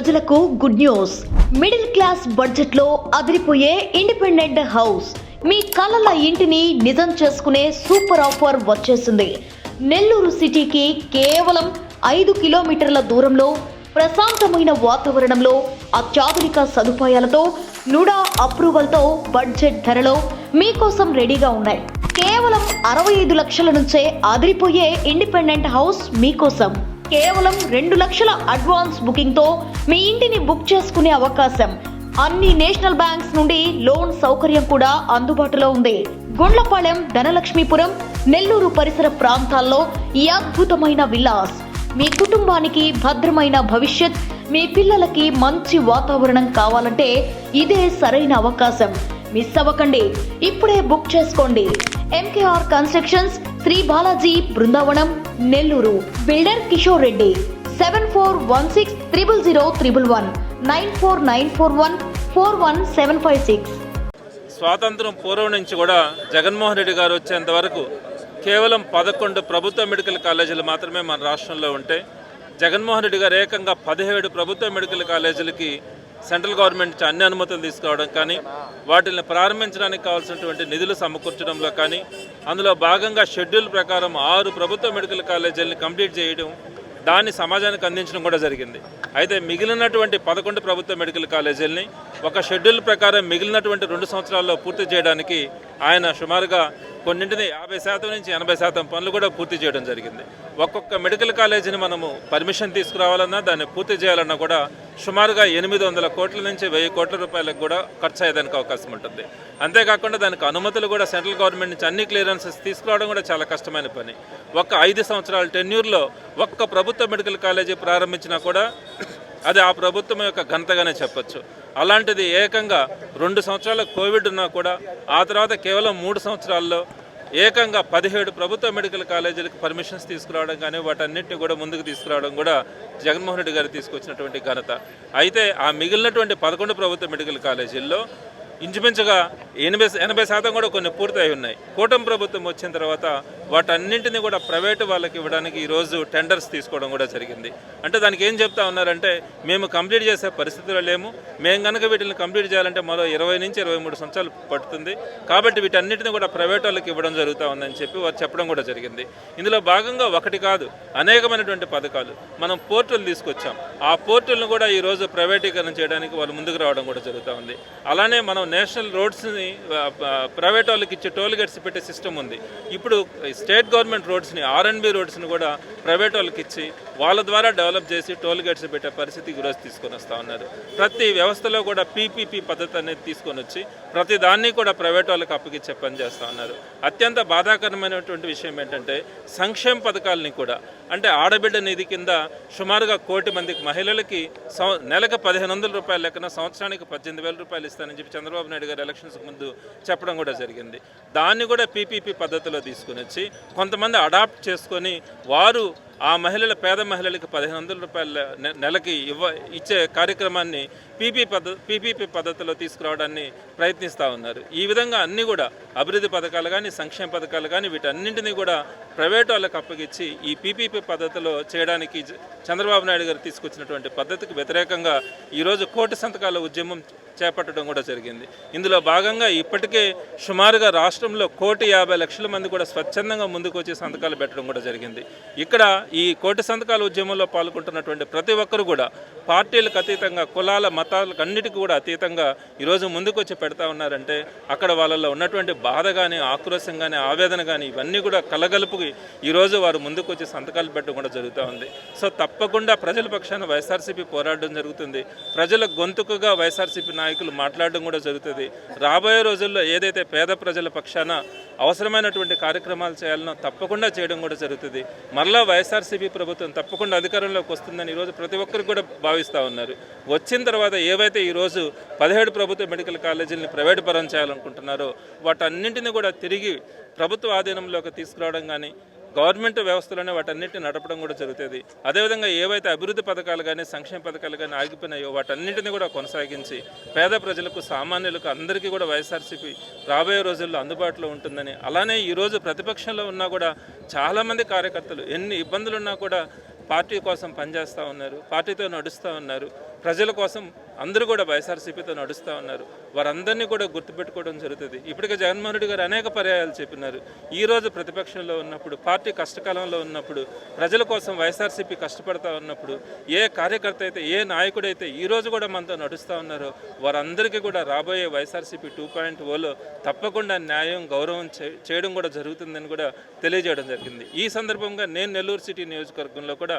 ప్రజలకు good news. Middle class బడ్జెట్లో అదిరిపోయే ఇండిపెండెంట్ హౌస్. మీ కలల ఇంటిని నిజం చేసుకునే సూపర్ ఆఫర్ వచ్చేసింది. నెల్లూరు సిటీకి కేవలం ఐదు కిలోమీటర్ల దూరంలో ప్రశాంతమైన వాతావరణంలో అత్యాధునిక సదుపాయాలతో నుడా అప్రూవల్తో బడ్జెట్ ధరలో మీకోసం రెడీగా ఉన్నాయి. కేవలం అరవై ఐదు లక్షల నుంచే అదిరిపోయే ఇండిపెండెంట్ హౌస్ మీకోసం. కేవలం రెండు లక్షల అడ్వాన్స్ బుకింగ్తో మీ ఇంటిని బుక్ చేసుకునే అవకాశం. అన్ని నేషనల్ బ్యాంక్స్ నుండి లోన్ సౌకర్యం కూడా అందుబాటులో ఉంది. గుండ్లపాలెం ధనలక్ష్మీపురం నెల్లూరు పరిసర ప్రాంతాల్లో ఈ అద్భుతమైన విలాస్. మీ కుటుంబానికి భద్రమైన భవిష్యత్ మీ పిల్లలకి మంచి వాతావరణం కావాలంటే ఇదే సరైన అవకాశం. మిస్ అవ్వకండి. ఇప్పుడే బుక్ చేసుకోండి. MKR constructions Shri Balaji Brindavanam Nellore. Builder Kishore Reddy. Seven four one six triple zero triple one. Nine four nine four one four one seven five six. స్వాతంత్రం పూర్వం నుంచి కూడా జగన్మోహన్ రెడ్డి గారు వచ్చేంత వరకు కేవలం పదకొండు ప్రభుత్వ మెడికల్ కాలేజీలు మాత్రమే మన రాష్ట్రంలో ఉంటే జగన్మోహన్ రెడ్డి గారు ఏకంగా పదిహేడు ప్రభుత్వ మెడికల్ కాలేజీలకి సెంట్రల్ గవర్నమెంట్ నుంచి అన్ని అనుమతులు తీసుకోవడం కానీ వాటిని ప్రారంభించడానికి కావాల్సినటువంటి నిధులు సమకూర్చడంలో కానీ అందులో భాగంగా షెడ్యూల్ ప్రకారం ఆరు ప్రభుత్వ మెడికల్ కాలేజీలని కంప్లీట్ చేయడం దాన్ని సమాజానికి అందించడం కూడా జరిగింది. అయితే మిగిలినటువంటి పదకొండు ప్రభుత్వ మెడికల్ కాలేజీలని ఒక షెడ్యూల్ ప్రకారం మిగిలినటువంటి రెండు సంవత్సరాల్లో పూర్తి చేయడానికి ఆయన సుమారుగా కొన్నింటిని యాభై శాతం నుంచి ఎనభై శాతం పనులు కూడా పూర్తి చేయడం జరిగింది. ఒక్కొక్క మెడికల్ కాలేజీని మనము పర్మిషన్ తీసుకురావాలన్నా దాన్ని పూర్తి చేయాలన్నా కూడా సుమారుగా ఎనిమిది వందల కోట్ల నుంచి వెయ్యి కోట్ల రూపాయలకు కూడా ఖర్చు అయ్యేదానికి అవకాశం ఉంటుంది. అంతేకాకుండా దానికి అనుమతులు కూడా సెంట్రల్ గవర్నమెంట్ నుంచి అన్ని క్లియరెన్సెస్ తీసుకురావడం కూడా చాలా కష్టమైన పని. ఒక్క ఐదు సంవత్సరాల టెన్యూర్లో ఒక్క ప్రభుత్వ మెడికల్ కాలేజీ ప్రారంభించినా కూడా అది ఆ ప్రభుత్వం యొక్క ఘనతగానే చెప్పొచ్చు. అలాంటిది ఏకంగా రెండు సంవత్సరాల కోవిడ్ ఉన్నా కూడా ఆ తర్వాత కేవలం మూడు సంవత్సరాల్లో ఏకంగా పదిహేడు ప్రభుత్వ మెడికల్ కాలేజీలకు పర్మిషన్స్ తీసుకురావడం కానీ వాటన్నిటిని కూడా ముందుకు తీసుకురావడం కూడా జగన్మోహన్ రెడ్డి గారు తీసుకొచ్చినటువంటి ఘనత. అయితే ఆ మిగిలినటువంటి పదకొండు ప్రభుత్వ మెడికల్ కాలేజీల్లో ఇంచుమించుగా ఎనభై ఎనభై శాతం కూడా కొన్ని పూర్తయి ఉన్నాయి. కూటమి ప్రభుత్వం వచ్చిన తర్వాత వాటన్నింటినీ కూడా ప్రైవేటు వాళ్ళకి ఇవ్వడానికి ఈరోజు టెండర్స్ తీసుకోవడం కూడా జరిగింది. అంటే దానికి ఏం చెప్తా ఉన్నారంటే మేము కంప్లీట్ చేసే పరిస్థితిలో లేము. మేము కనుక వీటిని కంప్లీట్ చేయాలంటే మరో ఇరవై నుంచి ఇరవై మూడు సంవత్సరాలు పడుతుంది. కాబట్టి వీటన్నిటిని కూడా ప్రైవేట్ వాళ్ళకి ఇవ్వడం జరుగుతూ ఉందని చెప్పి వారు చెప్పడం కూడా జరిగింది. ఇందులో భాగంగా ఒకటి కాదు అనేకమైనటువంటి పథకాలు మనం పోర్టులు తీసుకొచ్చాం. ఆ పోర్టులను కూడా ఈరోజు ప్రైవేటీకరణ చేయడానికి వాళ్ళు ముందుకు రావడం కూడా జరుగుతూ ఉంది. అలానే మనం నేషనల్ రోడ్స్ని ప్రైవేట్ వాళ్ళకి ఇచ్చే టోల్ గేట్స్ పెట్టే సిస్టమ్ ఉంది. ఇప్పుడు స్టేట్ గవర్నమెంట్ రోడ్స్ని ఆర్ఎన్బి రోడ్స్ని కూడా ప్రైవేట్ వాళ్ళకి ఇచ్చి వాళ్ళ ద్వారా డెవలప్ చేసి టోల్ గేట్స్ పెట్టే పరిస్థితి ఈరోజు తీసుకొని వస్తూ ఉన్నారు. ప్రతి వ్యవస్థలో కూడా పీపీపీ పద్ధతి అనేది తీసుకొని వచ్చి ప్రతి దాన్ని కూడా ప్రైవేట్ వాళ్ళకి అప్పగించే పని చేస్తూ ఉన్నారు. అత్యంత బాధాకరమైనటువంటి విషయం ఏంటంటే సంక్షేమ పథకాలని కూడా అంటే ఆడబిడ్డ నిధి కింద సుమారుగా కోటి మందికి మహిళలకి సం నెలకు పదిహేను వందల రూపాయల లెక్కన సంవత్సరానికి పద్దెనిమిది వేల రూపాయలు ఇస్తానని చెప్పి చంద్రబాబు నాయుడు గారు ఎలక్షన్స్కి ముందు చెప్పడం కూడా జరిగింది. దాన్ని కూడా పీపీపీ పద్ధతిలో తీసుకుని వచ్చి కొంతమంది అడాప్ట్ చేసుకొని వారు ఆ మహిళల పేద మహిళలకు పదిహేను వందల రూపాయల నెలకి ఇవ్వ ఇచ్చే కార్యక్రమాన్ని పీపీ పద్ధ పీపీపీ పద్ధతిలో తీసుకురావడాన్ని ప్రయత్నిస్తూ ఉన్నారు. ఈ విధంగా అన్నీ కూడా అభివృద్ధి పథకాలు కానీ సంక్షేమ పథకాలు కానీ వీటన్నింటినీ కూడా ప్రైవేట్ వాళ్ళకి అప్పగించి ఈ పీపీపీ పద్ధతిలో చేయడానికి చంద్రబాబు నాయుడు గారు తీసుకొచ్చినటువంటి పద్ధతికి వ్యతిరేకంగా ఈరోజు కోటి సంతకాల ఉద్యమం చేపట్టడం కూడా జరిగింది. ఇందులో భాగంగా ఇప్పటికే సుమారుగా రాష్ట్రంలో కోటి యాభై లక్షల మంది కూడా స్వచ్ఛందంగా ముందుకు వచ్చి సంతకాలు పెట్టడం కూడా జరిగింది. ఇక్కడ ఈ కోటి సంతకాల ఉద్యమంలో పాల్గొంటున్నటువంటి ప్రతి ఒక్కరు కూడా పార్టీలకు అతీతంగా కులాల మతాలకు అన్నిటికీ కూడా అతీతంగా ఈరోజు ముందుకు వచ్చి పెడతా ఉన్నారంటే అక్కడ వాళ్ళలో ఉన్నటువంటి బాధ కానీ ఆక్రోశం కానీ ఆవేదన కానీ ఇవన్నీ కూడా కలగలుపుకి ఈరోజు వారు ముందుకు వచ్చి సంతకాలు పెట్టడం కూడా జరుగుతూ ఉంది. సో తప్పకుండా ప్రజల పక్షాన వైఎస్ఆర్సీపీ పోరాడడం జరుగుతుంది. ప్రజల గొంతుకుగా వైఎస్ఆర్సీపీ నాయకులు మాట్లాడడం కూడా జరుగుతుంది. రాబోయే రోజుల్లో ఏదైతే పేద ప్రజల పక్షాన అవసరమైనటువంటి కార్యక్రమాలు చేయాలనో తప్పకుండా చేయడం కూడా జరుగుతుంది. మరలా వైఎస్ఆర్సీపీ ప్రభుత్వం తప్పకుండా అధికారంలోకి వస్తుందని ఈరోజు ప్రతి ఒక్కరికి కూడా భావిస్తూ ఉన్నారు. వచ్చిన తర్వాత ఏవైతే ఈరోజు పదిహేడు ప్రభుత్వ మెడికల్ కాలేజీలని ప్రైవేట్ పరం చేయాలనుకుంటున్నారో వాటన్నింటినీ కూడా తిరిగి ప్రభుత్వ ఆధీనంలోకి తీసుకురావడం కానీ గవర్నమెంట్ వ్యవస్థలోనే వాటన్నిటిని నడపడం కూడా జరుగుతుంది. అదేవిధంగా ఏవైతే అభివృద్ధి పథకాలు కానీ సంక్షేమ పథకాలు కానీ ఆగిపోయినాయో వాటన్నింటినీ కూడా కొనసాగించి పేద ప్రజలకు సామాన్యులకు అందరికీ కూడా వైఎస్ఆర్సీపీ రాబోయే రోజుల్లో అందుబాటులో ఉంటుందని. అలానే ఈరోజు ప్రతిపక్షంలో ఉన్నా కూడా చాలామంది కార్యకర్తలు ఎన్ని ఇబ్బందులు ఉన్నా కూడా పార్టీ కోసం పనిచేస్తూ ఉన్నారు పార్టీతో నడుస్తూ ఉన్నారు. ప్రజల కోసం అందరూ కూడా వైఎస్ఆర్సీపీతో నడుస్తూ ఉన్నారు. వారందరినీ కూడా గుర్తుపెట్టుకోవడం జరుగుతుంది. ఇప్పటికే జగన్మోహన్ రెడ్డి గారు అనేక పర్యాయాలు చెప్పినారు. ఈరోజు ప్రతిపక్షంలో ఉన్నప్పుడు పార్టీ కష్టకాలంలో ఉన్నప్పుడు ప్రజల కోసం వైఎస్ఆర్సీపీ కష్టపడతా ఉన్నప్పుడు ఏ కార్యకర్త అయితే ఏ నాయకుడైతే ఈ రోజు కూడా మనతో నడుస్తూ ఉన్నారో వారందరికీ కూడా రాబోయే వైఎస్ఆర్సీపీ టూ పాయింట్ ఓలో తప్పకుండా న్యాయం గౌరవం చేయడం కూడా జరుగుతుందని కూడా తెలియజేయడం జరిగింది. ఈ సందర్భంగా నేను నెల్లూరు సిటీ నియోజకవర్గంలో కూడా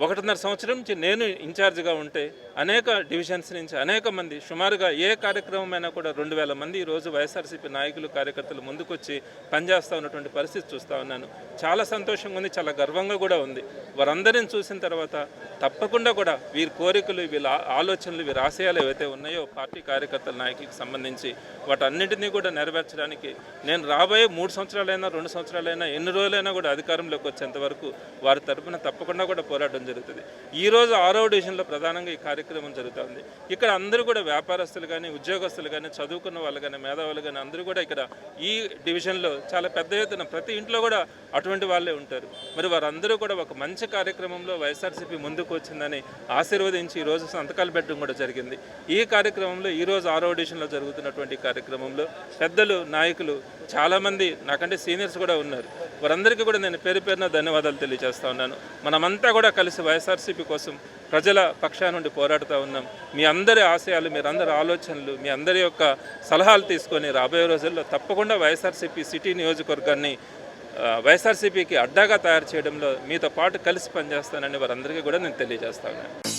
ఒకటిన్నర సంవత్సరం నుంచి నేను ఇన్ఛార్జ్గా ఉంటే అనేక డివిజన్స్ నుంచి అనేక మంది సుమారుగా ఏ కార్యక్రమమైనా కూడా రెండు వేల మంది ఈరోజు వైఎస్ఆర్సీపీ నాయకులు కార్యకర్తలు ముందుకొచ్చి పనిచేస్తూ ఉన్నటువంటి పరిస్థితి చూస్తూ ఉన్నాను. చాలా సంతోషంగా ఉంది చాలా గర్వంగా కూడా ఉంది. వారందరిని చూసిన తర్వాత తప్పకుండా కూడా వీరి కోరికలు వీళ్ళ ఆలోచనలు వీరి ఆశయాలు ఏవైతే ఉన్నాయో పార్టీ కార్యకర్తల నాయకులకు సంబంధించి వాటన్నిటినీ కూడా నెరవేర్చడానికి నేను రాబోయే మూడు సంవత్సరాలైనా రెండు సంవత్సరాలైనా ఎన్ని రోజులైనా కూడా అధికారంలోకి వచ్చేంత వరకు వారి తరపున తప్పకుండా కూడా పోరాటం జరుగుతుంది. ఈ రోజు ఆరో డివిజన్లో ప్రధానంగా ఈ కార్యక్రమం జరుగుతుంది. ఇక్కడ అందరూ కూడా వ్యాపారస్తులు కానీ ఉద్యోగస్తులు కానీ చదువుకున్న వాళ్ళు కానీ మేధావులు కానీ అందరూ కూడా ఇక్కడ ఈ డివిజన్లో చాలా పెద్ద ఎత్తున ప్రతి ఇంట్లో కూడా అటువంటి వాళ్ళే ఉంటారు. మరి వారందరూ కూడా ఒక మంచి కార్యక్రమంలో వైఎస్ఆర్సీపీ ముందుకు వచ్చిందని ఆశీర్వదించి ఈ రోజు సంతకాలు పెట్టడం కూడా జరిగింది. ఈ కార్యక్రమంలో ఈ రోజు ఆరో డివిజన్లో జరుగుతున్నటువంటి కార్యక్రమంలో పెద్దలు నాయకులు చాలామంది నాకంటే సీనియర్స్ కూడా ఉన్నారు. వారందరికీ కూడా నేను పేరు పేరున ధన్యవాదాలు తెలియజేస్తా ఉన్నాను. మనమంతా కూడా కలిసి వైఎస్ఆర్సీపీ కోసం ప్రజల పక్షా నుండి పోరాడుతూ ఉన్నాం. మీ అందరి ఆశయాలు మీరందరి ఆలోచనలు మీ అందరి యొక్క సలహాలు తీసుకొని రాబోయే రోజుల్లో తప్పకుండా వైఎస్ఆర్సీపీ సిటీ నియోజకవర్గాన్ని వైఎస్ఆర్సీపీకి అడ్డాగా తయారు చేయడంలో మీతో పాటు కలిసి పనిచేస్తానని వారందరికీ కూడా నేను తెలియజేస్తాను